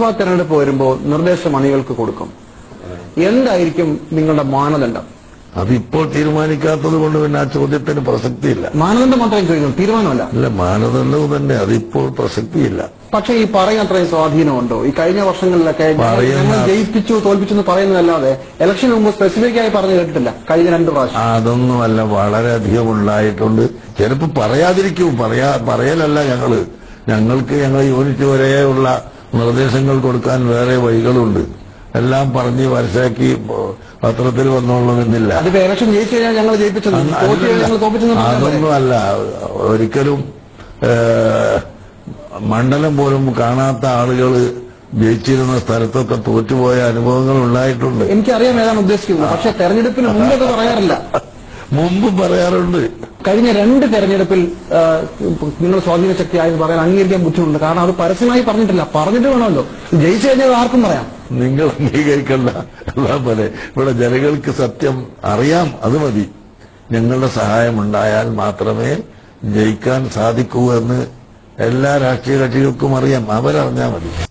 ലോക്സഭാ തെരഞ്ഞെടുപ്പ് വരുമ്പോൾ നിർദ്ദേശം അണികൾക്ക് കൊടുക്കും. എന്തായിരിക്കും നിങ്ങളുടെ മാനദണ്ഡം? അതിപ്പോൾ തീരുമാനിക്കാത്തത് കൊണ്ട് പിന്നെ ആ ചോദ്യത്തിന് പ്രസക്തിയില്ല. മാനദണ്ഡം മാത്രമേ ചോദിക്കും തീരുമാനമല്ല. അല്ല മാനദണ്ഡവും തന്നെ. അതിപ്പോൾ പ്രസക്തിയില്ല. പക്ഷെ ഈ പറയാൻ അത്രയും സ്വാധീനമുണ്ടോ? ഈ കഴിഞ്ഞ വർഷങ്ങളിലൊക്കെ ഞങ്ങൾ- പറയുന്ന- ജയിപ്പിച്ചു തോൽപ്പിച്ചു എന്ന് പറയുന്നതല്ലാതെ ഇലക്ഷന് മുമ്പ് സ്പെസിഫിക് ആയി പറഞ്ഞു കേട്ടിട്ടില്ല. കഴിഞ്ഞ രണ്ടു പ്രാവശ്യം. അതൊന്നുമല്ല വളരെയധികം ഉണ്ടായിട്ടുണ്ട്. ചിലപ്പോ പറയാതിരിക്കും. പറയാ പറയലല്ല ഞങ്ങൾ. ഞങ്ങൾക്ക് ഞങ്ങൾ യൂണിറ്റ് വരെയുള്ള നിർദ്ദേശങ്ങൾ കൊടുക്കാൻ വേറെ വഴികളുണ്ട്. എല്ലാം പറഞ്ഞ് മനസ്സിലാക്കി പത്രത്തിൽ വന്നോളുമെന്നില്ല അതൊന്നും അല്ല ഒരിക്കലും മണ്ഡലം പോലും കാണാത്ത ആളുകൾ ജയിച്ചിരുന്ന സ്ഥലത്തൊക്കെ തോറ്റുപോയ അനുഭവങ്ങൾ ഉണ്ടായിട്ടുണ്ട്. എനിക്കറിയാം ഏതാണ് ഉദ്ദേശിക്കുന്നത്. പക്ഷെ തെരഞ്ഞെടുപ്പിന് മുമ്പ് പറയാറില്ല. മുമ്പ് പറയാറുണ്ട്. കഴിഞ്ഞ രണ്ട് തെരഞ്ഞെടുപ്പിൽ നിങ്ങൾ സ്വാധീന ശക്തിയായെന്ന് പറയാൻ അംഗീകരിക്കാൻ ബുദ്ധിമുട്ടുണ്ട്. കാരണം അത് പരസ്യമായി പറഞ്ഞിട്ടില്ല. പറഞ്ഞിട്ട് വേണമല്ലോ. ജയിച്ചു കഴിഞ്ഞാൽ ആർക്കും പറയാം. നിങ്ങൾ അംഗീകരിക്കണ്ട. എന്നാ പോലെ ഇവിടെ ജനങ്ങൾക്ക് സത്യം അറിയാം. അത് മതി. ഞങ്ങളുടെ സഹായം ഉണ്ടായാൽ മാത്രമേ ജയിക്കാൻ സാധിക്കൂ എന്ന് എല്ലാ രാഷ്ട്രീയ കക്ഷികൾക്കും അറിയാം. അവരറിഞ്ഞാൽ മതി.